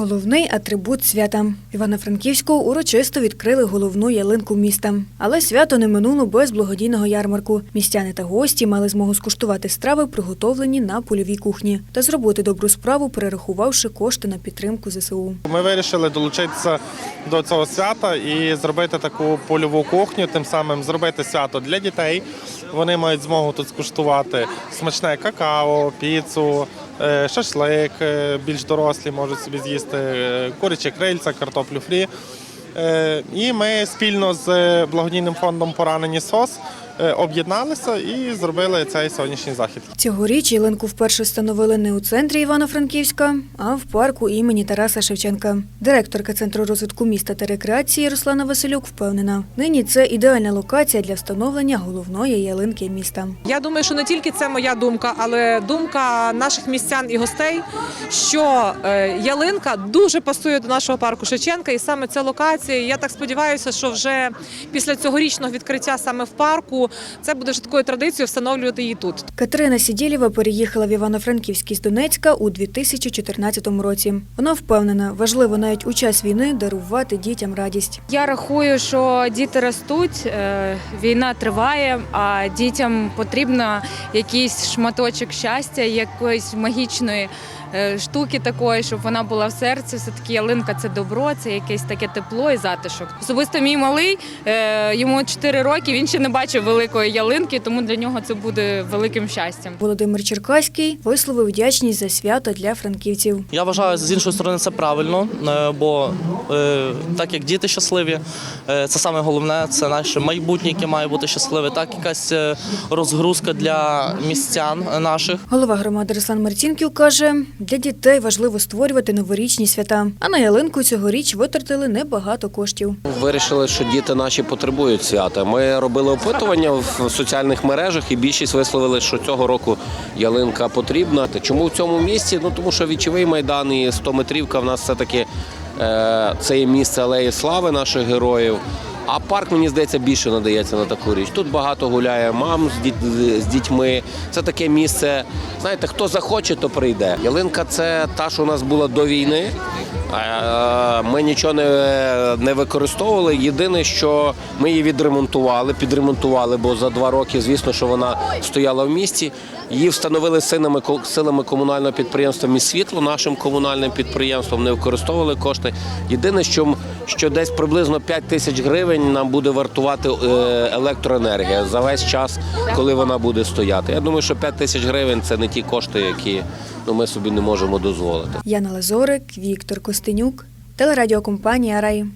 Головний атрибут свята. Івано-Франківську урочисто відкрили головну ялинку міста. Але свято не минуло без благодійного ярмарку. Містяни та гості мали змогу скуштувати страви, приготовлені на польовій кухні, та зробити добру справу, перерахувавши кошти на підтримку ЗСУ. Ми вирішили долучитися до цього свята і зробити таку польову кухню, тим самим зробити свято для дітей. Вони мають змогу тут скуштувати смачне какао, піцу, шашлик. е, Більш дорослі можуть собі з'їсти е, курячі крильця, картоплю фрі. Е, І ми спільно з благодійним фондом Поранені СОС е, об'єдналися і зробили цей сьогоднішній захід. Цьогоріч ялинку вперше встановили не у центрі Івано-Франківська, а в парку імені Тараса Шевченка. Директорка Центру розвитку міста та рекреації Руслана Василюк впевнена, нині це ідеальна локація для встановлення головної ялинки міста. Я думаю, що не тільки це моя думка, але думка наших містян і гостей, що е, ялинка дуже пасує до нашого парку Шевченка, і саме ця локація. Я так сподіваюся, що вже після цьогорічного відкриття саме в парку це буде вже такою традицією встановлювати її тут. Катерина Сідєлєва переїхала в Івано-Франківськ із Донецька у 2014 році. Вона впевнена, важливо навіть у час війни дарувати дітям радість. Я рахую, що діти ростуть, е, війна триває, а дітям потрібно якийсь шматочок щастя, якоїсь магічної е, штуки такої, щоб вона була в серці. Все таки ялинка це добро, це якесь таке тепло і затишок. Особисто мій малий е, йому 4 роки. Він ще не бачив великої ялинки, тому для нього це буде великим щастям. Володимир Черкаський висловив вдячність за свято для франківців. Я вважаю, з іншої сторони, це правильно, е, бо е, так як діти щасливі, е, це саме головне, це наше майбутнє, яке має бути щасливе. Так, якась розгрузка для містян наших. Голова громади Руслан Марцінків каже, для дітей важливо створювати новорічні свята. А на ялинку цьогоріч витратили небагато коштів. Вирішили, що діти наші потребують свята. Ми робили опитування в соціальних мережах, і більшість висловили, що цього року ялинка потрібна. Чому в цьому місці? Ну тому що вічовий майдан і 100 метрівка в нас все таки це є місце алеї слави наших героїв. А парк, мені здається, більше надається на таку річ. Тут багато гуляє мам з, діт- з дітьми. Це таке місце. Знаєте, хто захоче, то прийде. Ялинка це та, що у нас була до війни. Ми нічого не, не використовували. Єдине, що ми її відремонтували, підремонтували, бо за два роки, звісно, що вона стояла в місті. Її встановили силами, силами комунального підприємства «Міст світло, нашим комунальним підприємством не використовували кошти. Єдине, що, що десь приблизно 5 тисяч гривень нам буде вартувати е, електроенергія за весь час, коли вона буде стояти. Я думаю, що 5 тисяч гривень це не ті кошти, які ну, ми собі не можемо дозволити. Яна Лазорик, Віктор Костенюк, телерадіокомпанія Рай.